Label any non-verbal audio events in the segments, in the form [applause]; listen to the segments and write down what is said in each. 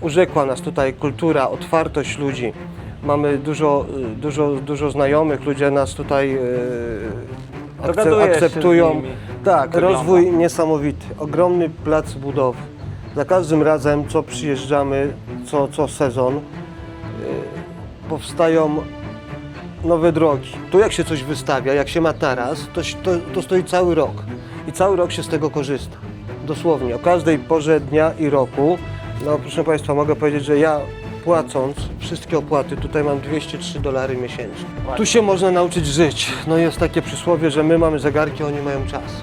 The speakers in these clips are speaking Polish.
urzekła nas tutaj kultura, otwartość ludzi. Mamy dużo, y, dużo, dużo znajomych, ludzie nas tutaj y, akce- Dogadujesz się z akceptują. nimi. Tak, Wygląda. rozwój niesamowity, ogromny plac budowy. Za każdym razem, co przyjeżdżamy, co, co sezon, y, powstają nowe drogi. Tu jak się coś wystawia, jak się ma taras, to, się- to, to stoi cały rok. I cały rok się z tego korzysta. Dosłownie, o każdej porze dnia i roku. No proszę Państwa, mogę powiedzieć, że ja płacąc wszystkie opłaty, tutaj mam 203 dolary miesięcznie. Tu się można nauczyć żyć. No jest takie przysłowie, że my mamy zegarki, oni mają czas.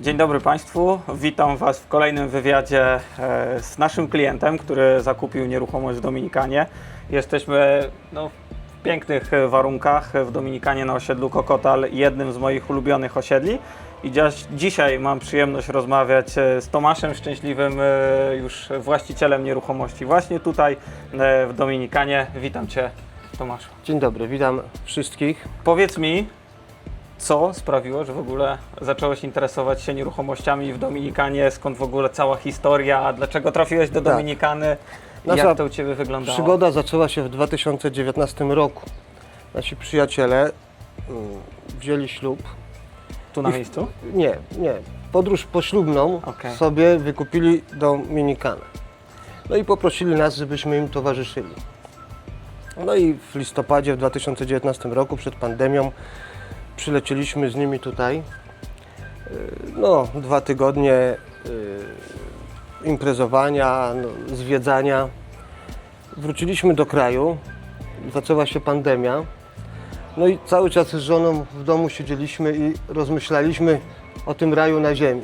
Dzień dobry Państwu, witam Was w kolejnym wywiadzie e, z naszym klientem, który zakupił nieruchomość w Dominikanie. Jesteśmy no, pięknych warunkach w Dominikanie na osiedlu Kokotal, jednym z moich ulubionych osiedli. I dzisiaj mam przyjemność rozmawiać e, z Tomaszem Szczęśliwym, e, już właścicielem nieruchomości właśnie tutaj e, w Dominikanie. Witam Cię Tomaszu. Dzień dobry, witam wszystkich. Powiedz mi, co sprawiło, że w ogóle zacząłeś interesować się nieruchomościami w Dominikanie? Skąd w ogóle cała historia? Dlaczego trafiłeś do Tak. Nasza Jak to u Ciebie wyglądało? Przygoda zaczęła się w 2019 roku. Nasi przyjaciele mm, wzięli ślub. Tu na w- miejscu? Nie, nie. Podróż poślubną Okej. sobie wykupili Dominikanę. No i poprosili nas, żebyśmy im towarzyszyli. No i w listopadzie w 2019 roku, przed pandemią, przylecieliśmy z nimi tutaj. Yy, No, dwa tygodnie yy, imprezowania, no, zwiedzania. Wróciliśmy do kraju, zaczęła się pandemia. No i cały czas z żoną w domu siedzieliśmy i rozmyślaliśmy o tym raju na ziemi.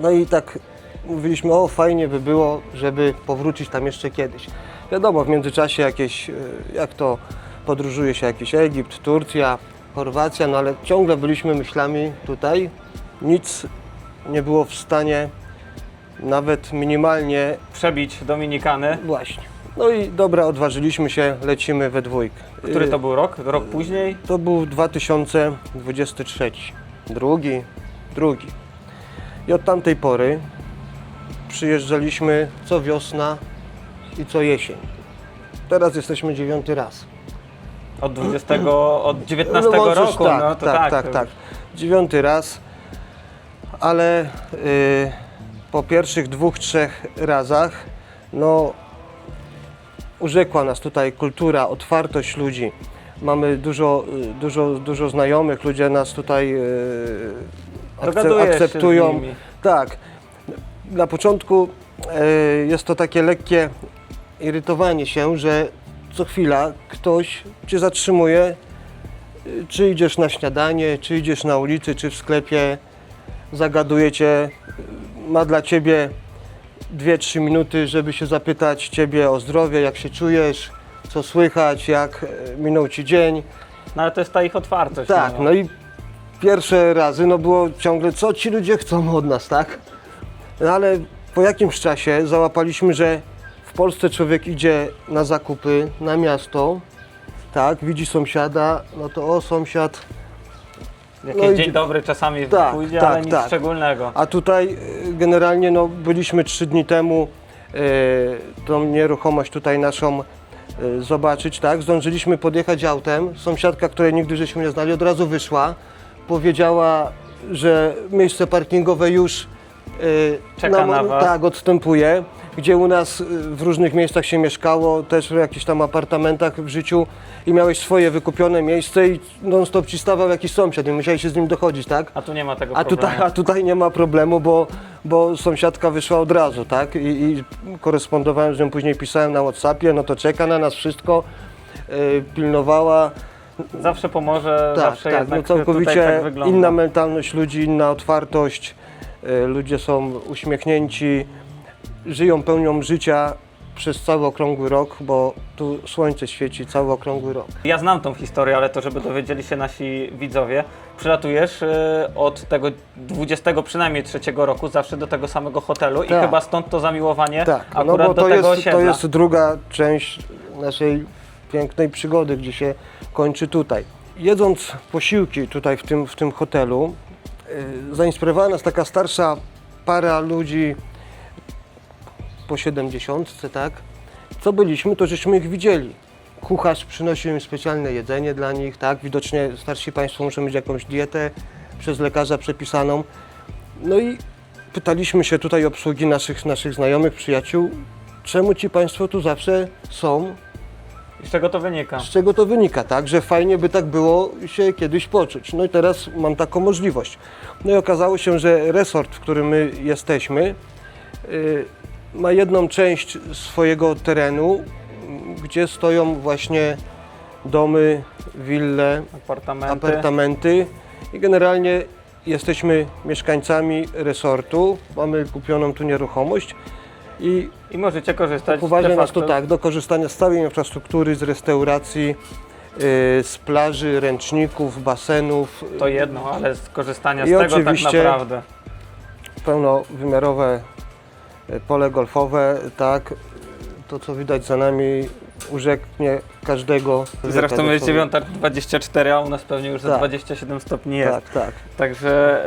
No i tak mówiliśmy, o fajnie by było, żeby powrócić tam jeszcze kiedyś. Wiadomo, w międzyczasie jakieś, e, jak to podróżuje się jakiś Egipt, Turcja, Chorwacja, no ale ciągle byliśmy myślami tutaj. Nic nie było w stanie nawet minimalnie Przebić Dominikany. właśnie. No i dobra, odważyliśmy się, lecimy we dwójkę. Który Y, to był rok? Rok później? to był 2023. Drugi, drugi. I od tamtej pory przyjeżdżaliśmy co wiosna i co jesień. Teraz jesteśmy dziewiąty raz. Od 20, od 19 No roku? Tak, no to tak, tak, tak, tak. Dziewiąty raz, ale y, po pierwszych dwóch, trzech razach, no urzekła nas tutaj kultura, otwartość ludzi. Mamy dużo, y, dużo, dużo znajomych, ludzie nas tutaj y, akce- Dogadujesz się z akceptują. nimi. Tak. Na początku y, jest to takie lekkie irytowanie się, że co chwila ktoś cię zatrzymuje, czy idziesz na śniadanie, czy idziesz na ulicy, czy w sklepie, zagaduje cię, ma dla ciebie 2-3 minuty, żeby się zapytać ciebie o zdrowie, jak się czujesz, co słychać, jak e, minął ci dzień. No ale to jest ta ich otwartość. Tak, no i pierwsze razy no było ciągle, co ci ludzie chcą od nas, tak? No ale po jakimś czasie załapaliśmy, że w Polsce człowiek idzie na zakupy, na miasto, tak, widzi sąsiada, no to o sąsiad, Jakiś no i- dzień dobry czasami Tak, pójdzie, tak, ale nic tak. szczególnego. A tutaj y, generalnie no, byliśmy trzy dni temu y, tą nieruchomość tutaj naszą y, zobaczyć, tak? Zdążyliśmy podjechać autem. Sąsiadka, której nigdy żeśmy nie znali, od razu wyszła. Powiedziała, że miejsce parkingowe już y, Czeka na was. Tak, odstępuje. Gdzie u nas y, w różnych miejscach się mieszkało, też w jakichś tam apartamentach w życiu i miałeś swoje wykupione miejsce i non stop ci stawał jakiś sąsiad i musiałeś się z nim dochodzić, tak? A tu nie ma tego A problemu. tutaj, a tutaj nie ma problemu, bo, bo sąsiadka wyszła od razu, tak? I, I korespondowałem z nią, później pisałem na Whatsappie, no to czeka na nas wszystko, yy, pilnowała. Zawsze pomoże, Tak, zawsze tak, jednak no całkowicie tak inna mentalność ludzi, inna otwartość. Yy, ludzie są uśmiechnięci, żyją pełnią życia przez cały okrągły rok, bo tu słońce świeci cały okrągły rok. Ja znam tą historię, ale to żeby dowiedzieli się nasi widzowie. Przylatujesz e, od tego 20 przynajmniej trzeciego roku zawsze do tego samego hotelu i Tak. chyba stąd to zamiłowanie Tak, no akurat bo do to tego jest, osiedla. to jest druga część naszej pięknej przygody, gdzie się kończy tutaj. jedząc posiłki tutaj w tym, w tym hotelu, y, zainspirowała nas taka starsza para ludzi po 70, tak? Co byliśmy, to żeśmy ich widzieli. Kucharz przynosił im specjalne jedzenie dla nich, tak? Widocznie starsi Państwo muszą mieć jakąś dietę przez lekarza przepisaną. No i pytaliśmy się tutaj obsługi naszych, naszych znajomych, przyjaciół, czemu ci Państwo tu zawsze są z czego to wynika? z czego to wynika, tak? Że fajnie by tak było się kiedyś poczuć. No i teraz mam taką możliwość. No i okazało się, że resort, w którym my jesteśmy, y, ma jedną część swojego terenu, gdzie stoją właśnie domy, wille, Apartamenty. apartamenty i generalnie jesteśmy mieszkańcami resortu, mamy kupioną tu nieruchomość i I możecie korzystać Uważa de nas to tak, do korzystania z całej infrastruktury, z restauracji, yy, z plaży, ręczników, basenów, To jedno, ale z korzystania z I tego tak oczywiście- naprawdę. pełnowymiarowe pole golfowe, tak, to co widać za nami urzeknie każdego. Zresztą jest człowieka. 9.24, a u nas pewnie już za Tak. 27 stopni jest. Tak, tak. Także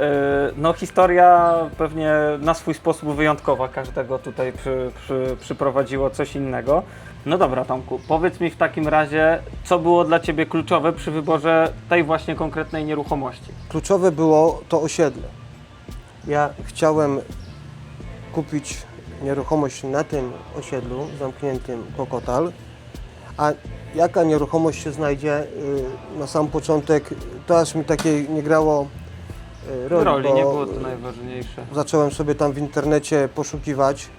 y, no, historia pewnie na swój sposób wyjątkowa. Każdego tutaj przy, przy, przyprowadziło coś innego. No dobra, Tomku, powiedz mi w takim razie, co było dla Ciebie kluczowe przy wyborze tej właśnie konkretnej nieruchomości? Kluczowe było to osiedle. Ja chciałem kupić nieruchomość na tym osiedlu zamkniętym Kokotal, a jaka nieruchomość się znajdzie y, na sam początek, to aż mi takiej nie grało y, roli, Roli nie było to najważniejsze. zacząłem sobie tam w internecie poszukiwać,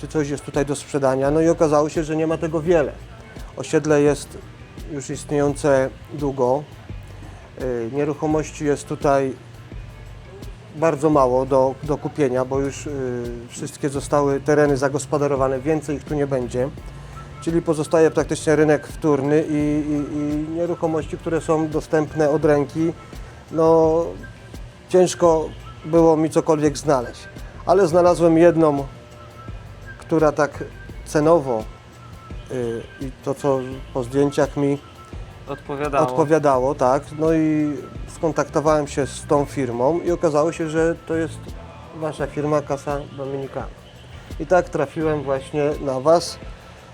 czy coś jest tutaj do sprzedania, no i okazało się, że nie ma tego wiele. Osiedle jest już istniejące długo. Y, Nieruchomości jest tutaj bardzo mało do, do kupienia, bo już y, wszystkie zostały tereny zagospodarowane, więcej ich tu nie będzie. Czyli pozostaje praktycznie rynek wtórny i, i, i nieruchomości, które są dostępne od ręki. No, ciężko było mi cokolwiek znaleźć, ale znalazłem jedną, która tak cenowo y, i to co po zdjęciach mi Odpowiadało. odpowiadało, tak. No i skontaktowałem się z tą firmą i okazało się, że to jest wasza firma Casa Dominicana. I tak trafiłem właśnie na was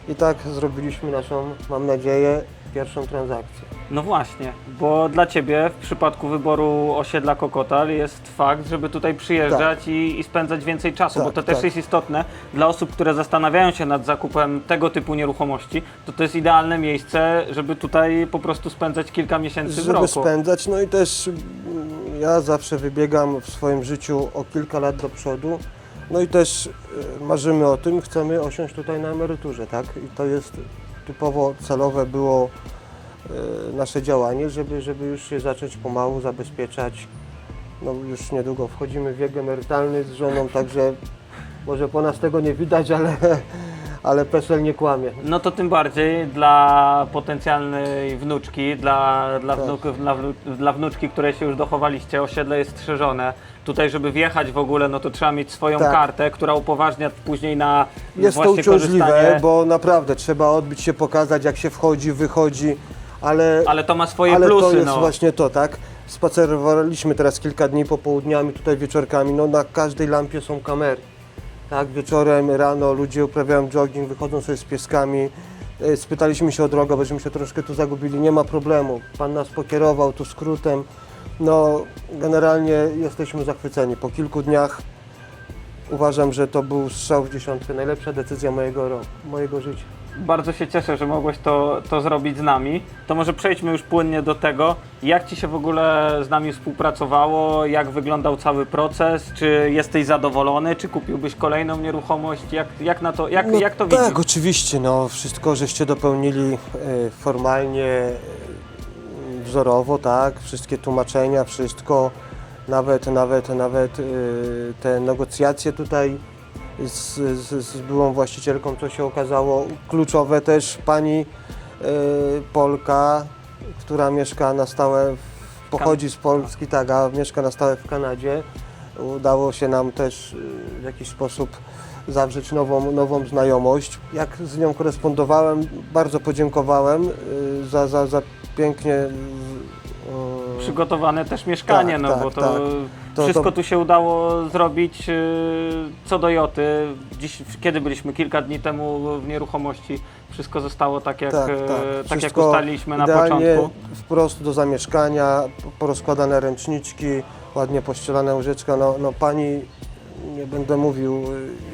i tak zrobiliśmy naszą, mam nadzieję, pierwszą transakcję. No właśnie, bo dla Ciebie w przypadku wyboru osiedla Kokotal jest fakt, żeby tutaj przyjeżdżać i, i spędzać więcej czasu, Tak, bo to też tak. jest istotne dla osób, które zastanawiają się nad zakupem tego typu nieruchomości, to to jest idealne miejsce, żeby tutaj po prostu spędzać kilka miesięcy w żeby roku. spędzać. No i też mm, ja zawsze wybiegam w swoim życiu o kilka lat do przodu. No i też y, marzymy o tym, chcemy osiąść tutaj na emeryturze, tak? I to jest typowo celowe było y, nasze działanie, żeby, żeby już się zacząć pomału zabezpieczać. No już niedługo wchodzimy w wiek emerytalny z żoną, także może po nas tego nie widać, ale, [laughs] ale PESEL nie kłamie. No to tym bardziej dla potencjalnej wnuczki, dla, dla, Tak. dla, wnu- dla wnuczki, której się już dochowaliście, osiedle jest strzeżone. Tutaj, żeby wjechać w ogóle, no to trzeba mieć swoją Tak. kartę, która upoważnia później na Jest to właśnie uciążliwe, korzystanie. bo naprawdę trzeba odbić się, pokazać jak się wchodzi, wychodzi, ale, Ale to ma swoje ale plusy, to jest no. właśnie to, tak? Spacerowaliśmy teraz kilka dni popołudniami, tutaj wieczorkami, no na każdej lampie są kamery. Tak, wieczorem, rano ludzie uprawiają jogging, wychodzą sobie z pieskami. E, Spytaliśmy się o drogę, bośmy się troszkę tu zagubili, nie ma problemu. Pan nas pokierował tu skrótem. No, generalnie jesteśmy zachwyceni. Po kilku dniach uważam, że to był strzał w dziesiątkę, najlepsza decyzja mojego, ro- mojego życia. Bardzo się cieszę, że mogłeś to, to zrobić z nami. To może przejdźmy już płynnie do tego, jak Ci się w ogóle z nami współpracowało, jak wyglądał cały proces, czy jesteś zadowolony, czy kupiłbyś kolejną nieruchomość, jak, jak, na to, jak, No jak to tak, widzisz? oczywiście, no wszystko żeście dopełnili e, formalnie, wzorowo, tak, wszystkie tłumaczenia, wszystko, nawet, nawet, nawet e, te negocjacje tutaj z, z, z byłą właścicielką, co się okazało kluczowe też pani e, Polka, która mieszka na stałe, pochodzi z Polski, tak, a mieszka na stałe w Kanadzie. Udało się nam też e, w jakiś sposób zawrzeć nową, nową znajomość. Jak z nią korespondowałem, bardzo podziękowałem y, za, za, za pięknie e, Przygotowane też mieszkanie, Tak, no tak, bo to, tak. To- wszystko to- tu się udało zrobić yy, co do Joty. Dziś, kiedy byliśmy? Kilka dni temu w nieruchomości. Wszystko zostało tak jak, tak, e, tak. tak jak ustaliliśmy na początku. wprost do zamieszkania, porozkładane ręczniczki, ładnie pościelane łóżeczka. No, no pani, nie będę mówił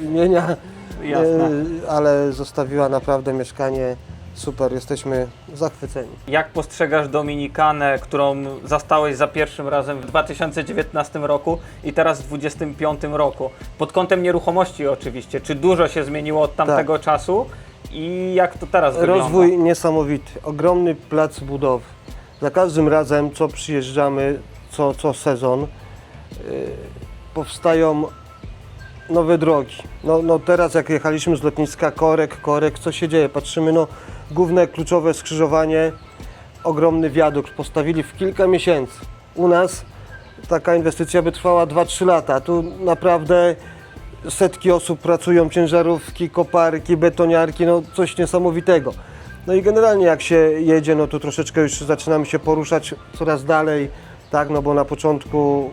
imienia, Jasne. ale zostawiła naprawdę mieszkanie super, jesteśmy zachwyceni. Jak postrzegasz Dominikanę, którą zastałeś za pierwszym razem w 2019 roku i teraz w 2025 roku? Pod kątem nieruchomości oczywiście. Czy dużo się zmieniło od tamtego czasu i jak to teraz wygląda? Rozwój niesamowity, ogromny plac budowy. Za każdym razem, co przyjeżdżamy, co, co sezon, y, powstają nowe drogi. No, no teraz jak jechaliśmy z lotniska Korek, Korek, co się dzieje? Patrzymy, no główne kluczowe skrzyżowanie, ogromny wiadukt postawili w kilka miesięcy. U nas taka inwestycja by trwała 2-3 lata. Tu naprawdę setki osób pracują, ciężarówki, koparki, betoniarki, no coś niesamowitego. No i generalnie jak się jedzie, no to troszeczkę już zaczynamy się poruszać coraz dalej, tak, no bo na początku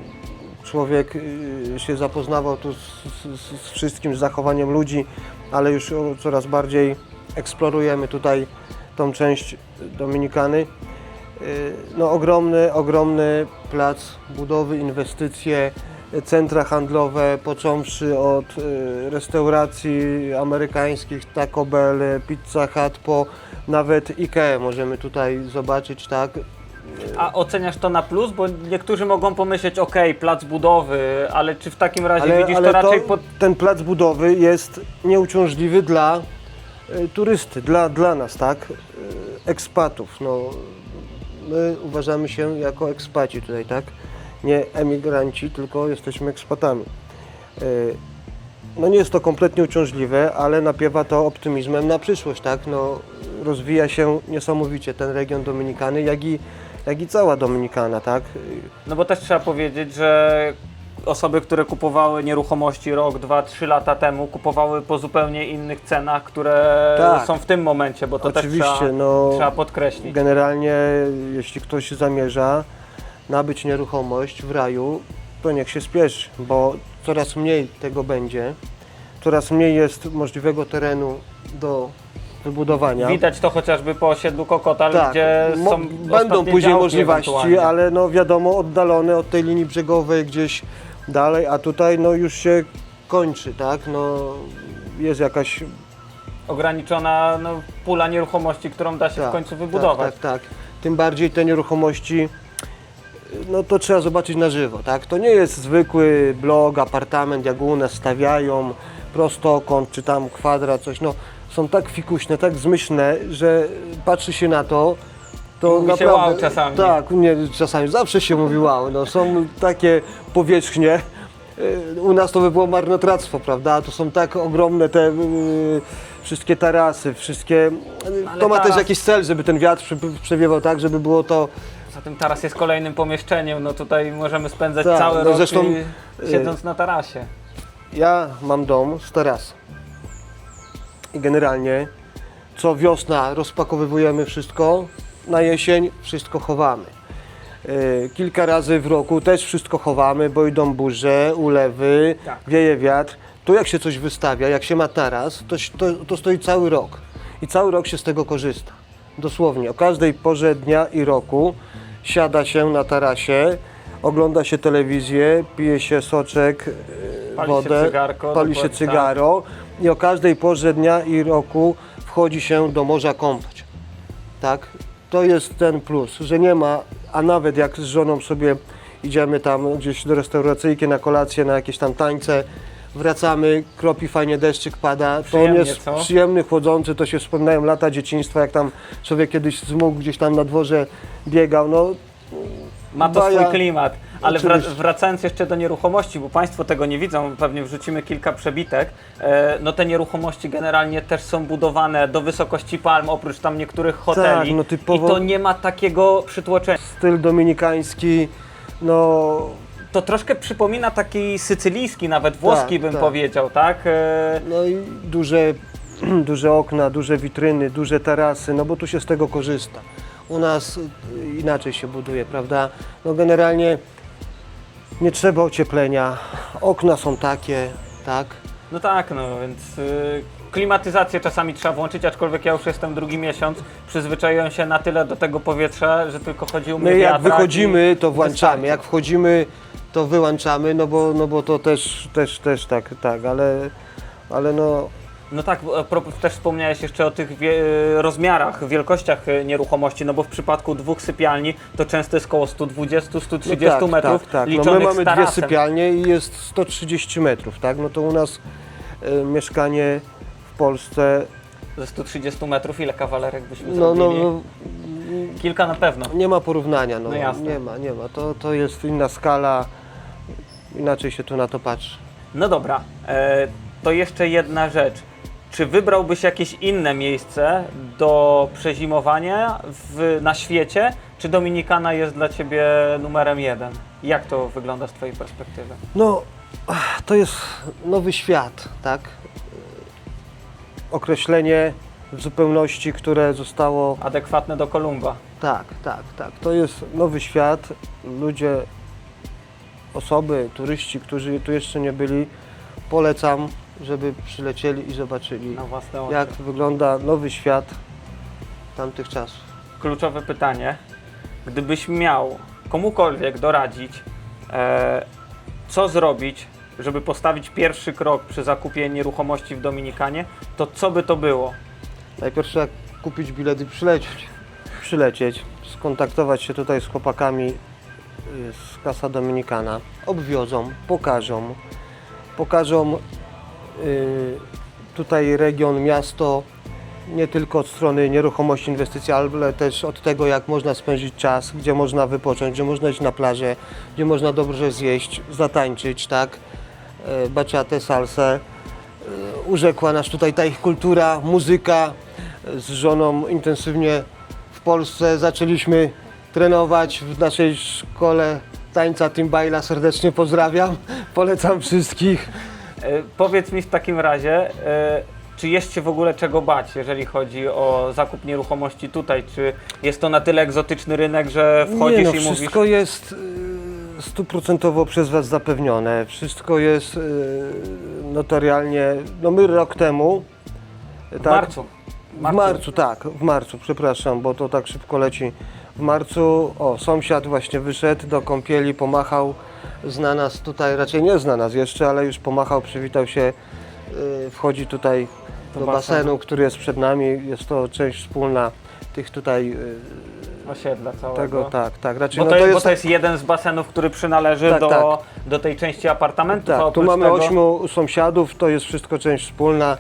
człowiek y, się zapoznawał tu z, z, z wszystkim, z zachowaniem ludzi, ale już coraz bardziej eksplorujemy tutaj tą część Dominikany. Y, No ogromny, ogromny plac budowy, inwestycje, centra handlowe, począwszy od y, restauracji amerykańskich, Taco Bell, Pizza Hut, po nawet IKEA możemy tutaj zobaczyć, tak? A oceniasz to na plus? Bo niektórzy mogą pomyśleć, ok, plac budowy, ale czy w takim razie widzisz to raczej pod... ten plac budowy jest nieuciążliwy dla turysty, dla, dla nas, tak? Y, ekspatów. No, my uważamy się jako ekspaci tutaj, tak? Nie emigranci, tylko jesteśmy ekspatami. Y, no nie jest to kompletnie uciążliwe, ale napiewa to optymizmem na przyszłość, tak? No, rozwija się niesamowicie ten region Dominikany, jak i, jak i cała Dominikana, tak? No bo też trzeba powiedzieć, że osoby, które kupowały nieruchomości rok, dwa, trzy lata temu, kupowały po zupełnie innych cenach, które Tak. są w tym momencie, bo to Oczywiście, też trzeba, no, trzeba podkreślić. Generalnie, jeśli ktoś zamierza nabyć nieruchomość w raju, to niech się spieszy, bo coraz mniej tego będzie, coraz mniej jest możliwego terenu do wybudowania. Widać to chociażby po osiedlu Kokotal, tak, gdzie mo- są będą później działki możliwości, ewentualnie. ale no wiadomo, oddalone od tej linii brzegowej gdzieś dalej, a tutaj no już się kończy, tak? No, jest jakaś Ograniczona no, pula nieruchomości, którą da się w końcu wybudować. Tak, tak, tak. Tym bardziej te nieruchomości, no to trzeba zobaczyć na żywo, tak? To nie jest zwykły blok, apartament, jak u nas stawiają, prostokąt czy tam kwadrat, coś, no są tak fikuśne, tak zmyślne, że patrzy się na to, to Mówi się naprawdę... wow czasami. Tak, nie, czasami, zawsze się mówi wow, no są takie powierzchnie, y, u nas to by było marnotrawstwo, prawda? To są tak ogromne te y, wszystkie tarasy, wszystkie. Ale to ma też taras- jakiś cel, żeby ten wiatr przy, przewiewał tak, żeby było to. Poza tym taras jest kolejnym pomieszczeniem, no tutaj możemy spędzać Tak, cały no rok zresztą, i, siedząc na tarasie. Ja mam dom z tarasy. I generalnie co wiosna rozpakowywujemy wszystko, na jesień wszystko chowamy. Y, Kilka razy w roku też wszystko chowamy, bo idą burze, ulewy, Tak. wieje wiatr. Tu jak się coś wystawia, jak się ma taras, to, się- to, to stoi cały rok. I cały rok się z tego korzysta. Dosłownie, o każdej porze dnia i roku siada się na tarasie, ogląda się telewizję, pije się soczek, y, Pali się wodę, cygarko, pali się tak. cygaro i o każdej porze dnia i roku wchodzi się do morza kąpać. Tak? To jest ten plus, że nie ma, a nawet jak z żoną sobie idziemy tam gdzieś do restauracyjki na kolację, na jakieś tam tańce, wracamy, kropi fajnie deszczyk pada, to on Przyjemnie, jest co? przyjemny, chłodzący, to się wspominają lata dzieciństwa, jak tam człowiek kiedyś zmógł gdzieś tam na dworze biegał, no Ma to Baja- swój klimat. Ale wra- Oczywiście. wracając jeszcze do nieruchomości, bo Państwo tego nie widzą, pewnie wrzucimy kilka przebitek. E, no te nieruchomości generalnie też są budowane do wysokości palm, oprócz tam niektórych hoteli. no typowo- I to nie ma takiego przytłoczenia. styl dominikański, no To troszkę przypomina taki sycylijski, nawet włoski Tak, bym tak. powiedział, tak? E, No i duże, [clears throat] duże okna, duże witryny, duże tarasy, no bo tu się z tego korzysta. U nas y, inaczej się buduje, prawda? No generalnie nie trzeba ocieplenia, okna są takie, tak? No tak, no więc y, klimatyzację czasami trzeba włączyć, aczkolwiek ja już jestem drugi miesiąc, przyzwyczaiłem się na tyle do tego powietrza, że tylko chodzi o mnie My jak wiatrak wychodzimy, i to włączamy, wystarczy. jak wchodzimy, to wyłączamy, no bo, no bo to też, też, też tak, tak, ale, ale no No tak, też wspomniałeś jeszcze o tych wie, rozmiarach, wielkościach e, nieruchomości, no bo w przypadku dwóch sypialni to często jest około 120-130 no tak, metrów tak, tak. No my mamy dwie sypialnie i jest 130 metrów, tak? No to u nas y, mieszkanie w Polsce, Ze 130 metrów ile kawalerek byśmy no, no, zrobili? no Kilka na pewno. nie ma porównania, no, No jasne. nie ma, nie ma. To, to jest inna skala, inaczej się tu na to patrzy. No dobra, e, to jeszcze jedna rzecz. Czy wybrałbyś jakieś inne miejsce do przezimowania w, na świecie, czy Dominikana jest dla Ciebie numerem jeden? Jak to wygląda z Twojej perspektywy? No, to jest nowy świat, tak? Określenie w zupełności, które zostało Adekwatne do Kolumba. Tak, tak, tak. To jest nowy świat. Ludzie, osoby, turyści, którzy tu jeszcze nie byli, polecam, żeby przylecieli i zobaczyli, Na własne oczy. jak wygląda nowy świat tamtych czasów. Kluczowe pytanie. Gdybyś miał komukolwiek doradzić, e, co zrobić, żeby postawić pierwszy krok przy zakupie nieruchomości w Dominikanie, to co by to było? Najpierw trzeba kupić bilet i przylecieć. Przylecieć, skontaktować się tutaj z chłopakami y, z Kasa Dominikana. Obwiozą, pokażą. Pokażą tutaj region, miasto, nie tylko od strony nieruchomości, inwestycji, ale też od tego, jak można spędzić czas, gdzie można wypocząć, gdzie można iść na plażę, gdzie można dobrze zjeść, zatańczyć, tak? Y, Baciatę, salsę urzekła nas tutaj ta ich kultura, muzyka. Z żoną intensywnie w Polsce zaczęliśmy trenować w naszej szkole tańca Timbajla. Serdecznie pozdrawiam, polecam wszystkich. E, Powiedz mi w takim razie, e, czy jest się w ogóle czego bać, jeżeli chodzi o zakup nieruchomości tutaj? Czy jest to na tyle egzotyczny rynek, że wchodzisz Nie no, i mówisz, wszystko jest y, stuprocentowo przez Was zapewnione. Wszystko jest notarialnie, no my rok temu... w tak, marcu? W marcu, tak, w marcu, przepraszam, bo to tak szybko leci. W marcu, o, sąsiad właśnie wyszedł do kąpieli, pomachał, zna nas tutaj, raczej nie zna nas jeszcze, ale już pomachał, przywitał się, y, wchodzi tutaj Do do, basenu. basenu, który jest przed nami, jest to część wspólna tych tutaj, y, Osiedla całego. tego, tak, tak, raczej Bo no to, to jest, bo to jest jeden z basenów, który przynależy Tak, do, tak. do tej części apartamentów. a tak, tu mamy tego, ośmiu sąsiadów, to jest wszystko część wspólna.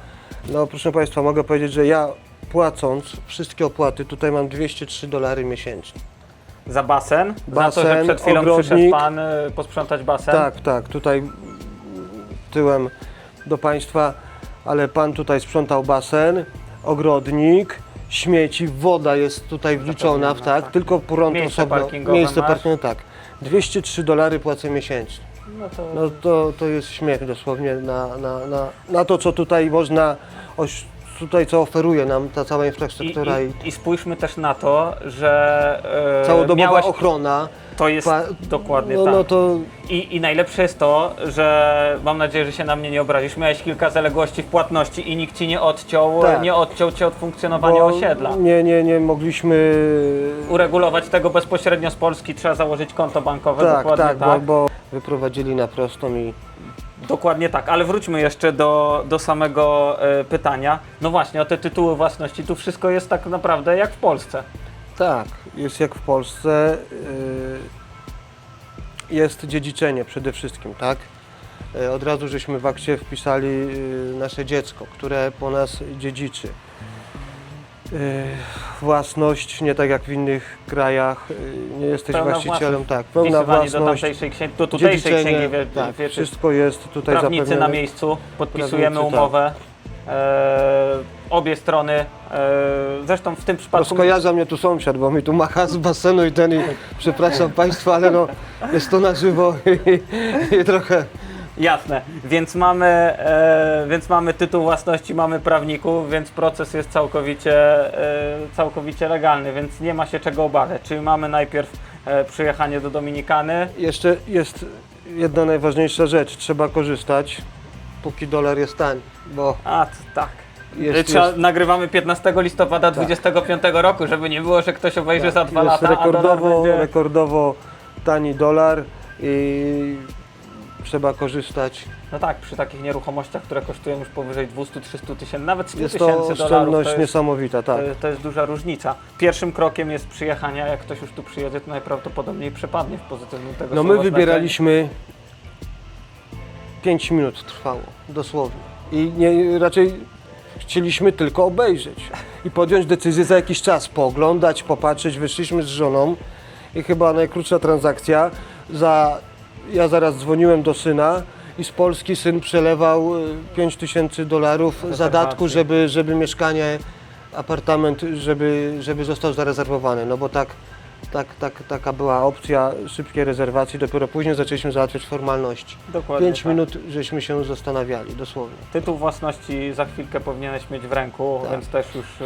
No proszę Państwa, mogę powiedzieć, że ja płacąc wszystkie opłaty, tutaj mam 203 dolary miesięcznie. Za basen, za to, że Basen, przed chwilą ogrodnik. przyszedł Pan y, posprzątać basen. Tak, tak, tutaj tyłem do Państwa, ale Pan tutaj sprzątał basen, ogrodnik, śmieci, woda jest tutaj wliczona, w tak, tak. tylko prąd Miejsce osobno, miejsce masz. parkingowe, tak. 203 dolary płacę miesięcznie. No to... No to, to jest śmiech dosłownie na, na, na, na to, co tutaj można, oś, tutaj co oferuje nam ta cała infrastruktura i, i, I spójrzmy też na to, że e, całodobowa miałeś, ochrona. to jest Pa- dokładnie no, tak. no to I, I najlepsze jest to, że mam nadzieję, że się na mnie nie obrazisz. Miałeś kilka zaległości w płatności i nikt ci nie odciął, Tak. nie odciął cię od funkcjonowania bo osiedla. Nie, nie, nie mogliśmy Uregulować tego bezpośrednio z Polski trzeba założyć konto bankowe. Tak, dokładnie tak, tak. Bo, bo wyprowadzili na prostą i Dokładnie tak, ale wróćmy jeszcze do, do samego e, pytania. No właśnie, o te tytuły własności. Tu wszystko jest tak naprawdę jak w Polsce. tak, jest jak w Polsce, y, jest dziedziczenie przede wszystkim, tak? Y, Od razu żeśmy w akcie wpisali y, nasze dziecko, które po nas dziedziczy. Y, Własność, nie tak jak w innych krajach, y, nie jesteś Pełna właścicielem, tak, pełna do własność, tamtejszej księgi, do tutejszej dziedziczenie, księgi wie, tak, wieczy. wszystko jest tutaj Prawnicy zapewnione. na miejscu, podpisujemy Prawnicy, tak. umowę. E, obie strony. E, zresztą w tym przypadku. Rozkojarza mnie tu sąsiad, bo mi tu macha z basenu i ten, i, przepraszam Państwa, ale no, jest to na żywo i, i trochę, Jasne, więc mamy, e, więc mamy tytuł własności, mamy prawników, więc proces jest całkowicie, e, całkowicie legalny, więc nie ma się czego obawiać. Czyli mamy najpierw e, przyjechanie do Dominikany. Jeszcze jest jedna najważniejsza rzecz. Trzeba korzystać, póki dolar jest tani, bo A, t- tak. jest, Trzeba, jest, nagrywamy 15 listopada 25 roku, żeby nie było, że ktoś obejrzy za dwa jest lata, a dolar rekordowo, będzie... rekordowo tani dolar i trzeba korzystać. No tak, przy takich nieruchomościach, które kosztują już powyżej 200-300 tysięcy, nawet 100 Jest tysięcy to dolarów, oszczędność to jest, niesamowita, tak. to, to jest duża różnica. Pierwszym krokiem jest przyjechanie, a jak ktoś już tu przyjedzie, to najprawdopodobniej przepadnie w pozytywnym tego No my wybieraliśmy 5 minut trwało, dosłownie. I nie, raczej chcieliśmy tylko obejrzeć i podjąć decyzję za jakiś czas, pooglądać, popatrzeć. Wyszliśmy z żoną i chyba najkrótsza transakcja. Za, ja zaraz dzwoniłem do syna i z Polski syn przelewał 5 tysięcy dolarów zadatku, żeby, żeby mieszkanie, apartament, żeby, żeby został zarezerwowany. No bo tak, tak, tak, taka była opcja szybkiej rezerwacji. Dopiero później zaczęliśmy załatwiać formalności. Dokładnie 5 tak. minut żeśmy się zastanawiali, dosłownie. Tytuł własności za chwilkę powinieneś mieć w ręku, Tak. więc też już e,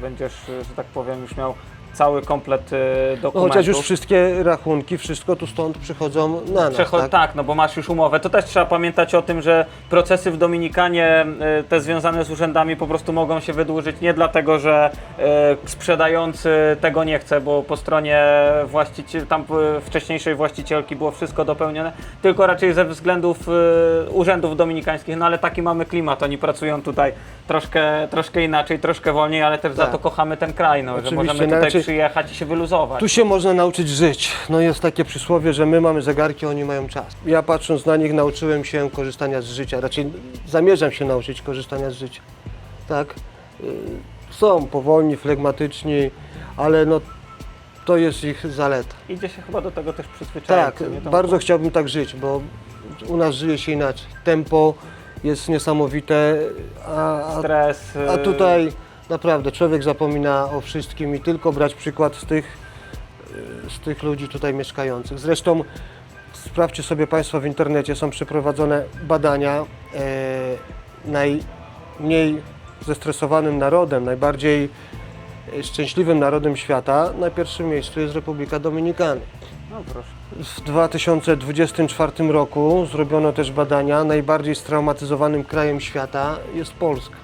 będziesz, że tak powiem, już miał cały komplet e, No dokumentów. chociaż już wszystkie rachunki, wszystko tu stąd przychodzą na nas, Przecho- tak? tak? no bo masz już umowę. To też trzeba pamiętać o tym, że procesy w Dominikanie, y, te związane z urzędami, po prostu mogą się wydłużyć nie dlatego, że y, sprzedający tego nie chce, bo po stronie właściciel, tam y, wcześniejszej właścicielki było wszystko dopełnione, tylko raczej ze względów y, urzędów dominikańskich. No ale taki mamy klimat. Oni pracują tutaj troszkę, troszkę inaczej, troszkę wolniej, ale też za Tak. to kochamy ten kraj, no, że możemy no tutaj przyjechać i się wyluzować. Tu się można nauczyć żyć. No jest takie przysłowie, że my mamy zegarki, oni mają czas. Ja patrząc na nich nauczyłem się korzystania z życia, raczej zamierzam się nauczyć korzystania z życia. Tak? Y, Są powolni, flegmatyczni, ale no to jest ich zaleta. Idzie się chyba do tego też przyzwyczaić. Tak, bardzo chciałbym tak żyć, bo u nas żyje się inaczej. Tempo jest niesamowite, a, a, stres. a y, tutaj naprawdę człowiek zapomina o wszystkim i tylko brać przykład z tych, z tych ludzi tutaj mieszkających. Zresztą sprawdźcie sobie Państwo w internecie, są przeprowadzone badania. E, najmniej zestresowanym narodem, najbardziej e, szczęśliwym narodem świata na pierwszym miejscu jest Republika Dominikany. No proszę. W 2024 roku zrobiono też badania. Najbardziej straumatyzowanym krajem świata jest Polska.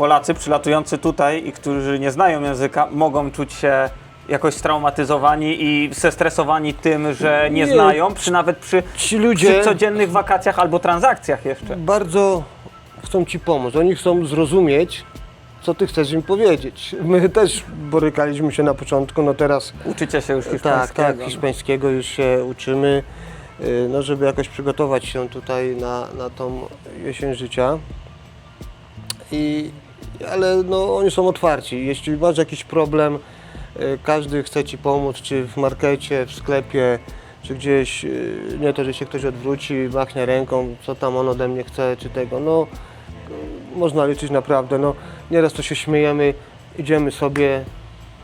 Polacy przylatujący tutaj i którzy nie znają języka, mogą czuć się jakoś straumatyzowani i zestresowani tym, że nie, Nie. znają, przy nawet przy, Ci przy ludzie codziennych wakacjach albo transakcjach jeszcze. bardzo chcą Ci pomóc. Oni chcą zrozumieć, co Ty chcesz im powiedzieć. My też borykaliśmy się na początku, no teraz Uczycie się już tak, hiszpańskiego. tak, hiszpańskiego już się uczymy, y, no żeby jakoś przygotować się tutaj na, na tą jesień życia. I, ale no, oni są otwarci. Jeśli masz jakiś problem, y, każdy chce Ci pomóc, czy w markecie, w sklepie, czy gdzieś, y, nie to, że się ktoś odwróci, machnie ręką, co tam on ode mnie chce, czy tego, no można liczyć naprawdę, no nieraz to się śmiejemy, idziemy sobie,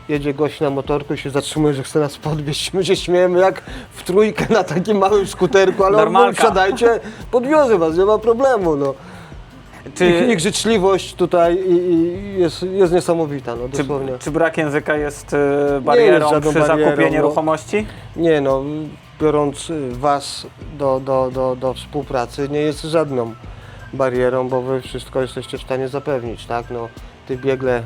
jedzie gość na motorku i się zatrzymuje, że chce nas podwieźć. My się śmiejemy jak w trójkę na takim małym skuterku, ale on mówi, wsiadajcie, podwiozę was, nie ma problemu, no. Ich, Czy, ich życzliwość tutaj i, i jest, jest niesamowita, no czy, dosłownie. czy brak języka jest y, barierą żadną przy barierą, zakupie no. nieruchomości? Nie no, biorąc y, was do, do, do, do współpracy nie jest żadną barierą, bo wy wszystko jesteście w stanie zapewnić, tak? No, ty biegle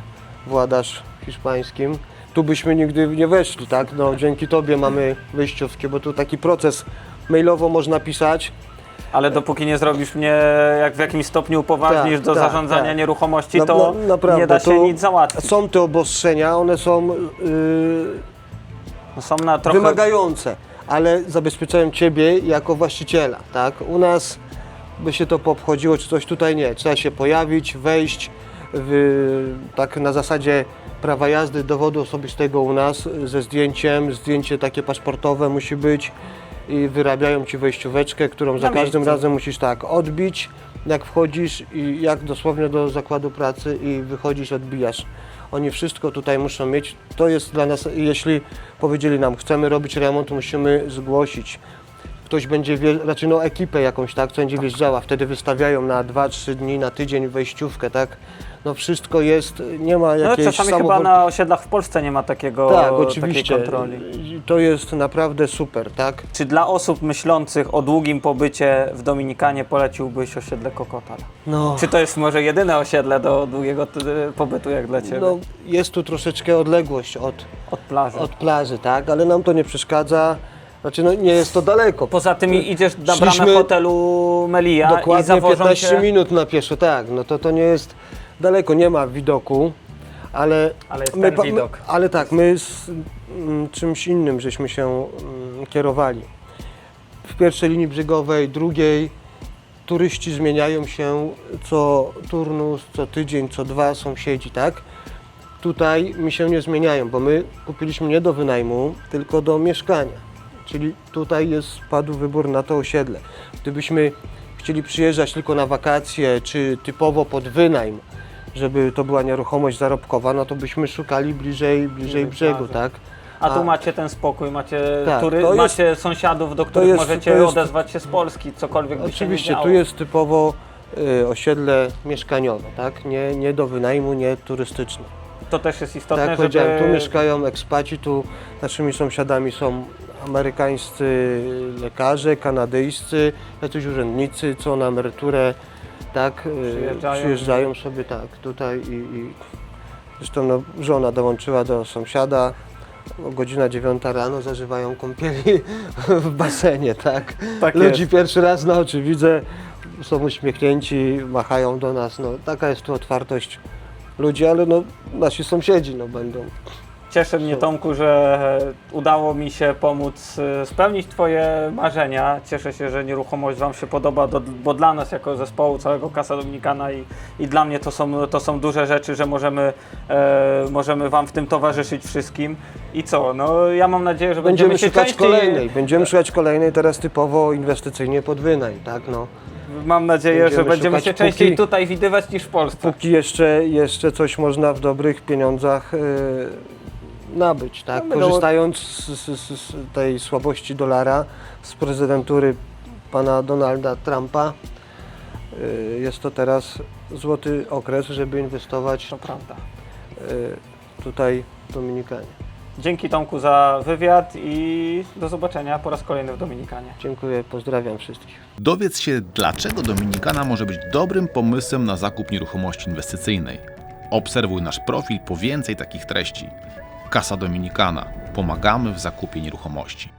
władasz hiszpańskim. Tu byśmy nigdy nie weszli, tak? No, dzięki tobie mamy wyjściówki, bo tu taki proces mailowo można pisać. Ale dopóki nie zrobisz mnie, jak w jakimś stopniu upoważnisz Tak, do tak, zarządzania tak. nieruchomości, Na- to na- naprawdę, nie da się to nic załatwić. Są te obostrzenia, one są yy, No Są na trochę... wymagające, ale zabezpieczają Ciebie jako właściciela, tak? U nas by się to poobchodziło, czy coś tutaj nie. Trzeba się pojawić, wejść, w, tak na zasadzie prawa jazdy, dowodu osobistego u nas ze zdjęciem, zdjęcie takie paszportowe musi być i wyrabiają Ci wejścióweczkę, którą za każdym razem musisz tak odbić, jak wchodzisz i jak dosłownie do zakładu pracy i wychodzisz, odbijasz. Oni wszystko tutaj muszą mieć. To jest dla nas, jeśli powiedzieli nam, chcemy robić remont, musimy zgłosić. ktoś będzie, wie, znaczy no ekipę jakąś, tak, co będzie wjeżdżała, wtedy wystawiają na 2-3 dni, na tydzień wejściówkę, tak. No wszystko jest, nie ma No jakiejś czasami chyba samochod- na osiedlach w Polsce nie ma takiego, Tak, takiej oczywiście. kontroli. To jest naprawdę super, tak. Czy dla osób myślących o długim pobycie w Dominikanie poleciłbyś osiedle Kokotal? No, Czy to jest może jedyne osiedle do długiego pobytu jak dla Ciebie? no jest tu troszeczkę odległość od, Od plaży. od plaży, tak, ale nam to nie przeszkadza. Znaczy, no nie jest to daleko. Poza tym idziesz na bramę hotelu Melia i Dokładnie zawożą 15 cię... minut na pieszo, tak. No to to nie jest daleko, nie ma widoku, ale. Ale jest my, ten widok. My, ale tak, my z mm, czymś innym żeśmy się mm, kierowali. W pierwszej linii brzegowej, drugiej turyści zmieniają się co turnus, co tydzień, co dwa sąsiedzi, tak? Tutaj mi się nie zmieniają, bo my kupiliśmy nie do wynajmu, tylko do mieszkania. Czyli tutaj jest padł wybór na to osiedle. Gdybyśmy chcieli przyjeżdżać tylko na wakacje, czy typowo pod wynajm, żeby to była nieruchomość zarobkowa, no to byśmy szukali bliżej, bliżej brzegu, tak? A tu macie ten spokój, macie, Tak, tury, to jest- macie sąsiadów, do których jest- możecie to jest- odezwać się z Polski, cokolwiek by się Oczywiście, nie działo. tu jest typowo y, osiedle mieszkaniowe, tak? Nie, nie do wynajmu, nie turystyczne. To też jest istotne, tak jak żeby... powiedziałem, tu mieszkają ekspaci, tu naszymi sąsiadami są amerykańscy lekarze, kanadyjscy, jacyś urzędnicy, co na emeryturę, tak, y, Przyjeżdżają. przyjeżdżają sobie tak tutaj i, i zresztą no, żona dołączyła do sąsiada, o godzina 9 rano zażywają kąpieli [laughs] w basenie, tak. Tak Ludzi jest. pierwszy raz na oczy widzę, są uśmiechnięci, machają do nas, no taka jest tu otwartość ludzi, ale no nasi sąsiedzi no będą. Cieszy mnie Tomku, że udało mi się pomóc y, spełnić Twoje marzenia. Cieszę się, że nieruchomość Wam się podoba, do, bo dla nas jako zespołu całego Kasa Dominikana i, i dla mnie to są, to są duże rzeczy, że możemy, e, możemy Wam w tym towarzyszyć wszystkim. I co? No ja mam nadzieję, że będziemy, Będziemy się szukać częściej... kolejnej, będziemy szukać kolejnej teraz typowo inwestycyjnie pod tak no. Mam nadzieję, Będziemy że będziemy się częściej póki- tutaj widywać niż w Polsce. Póki jeszcze, jeszcze coś można w dobrych pieniądzach e, nabyć, tak? No, Korzystając z, z, z, tej słabości dolara, z prezydentury pana Donalda Trumpa, e, jest to teraz złoty okres, żeby inwestować To prawda. e, tutaj w Dominikanie. Dzięki Tomku za wywiad i do zobaczenia po raz kolejny w Dominikanie. Dziękuję, pozdrawiam wszystkich. Dowiedz się, dlaczego Dominikana może być dobrym pomysłem na zakup nieruchomości inwestycyjnej. Obserwuj nasz profil po więcej takich treści. Kasa Dominikana. Pomagamy w zakupie nieruchomości.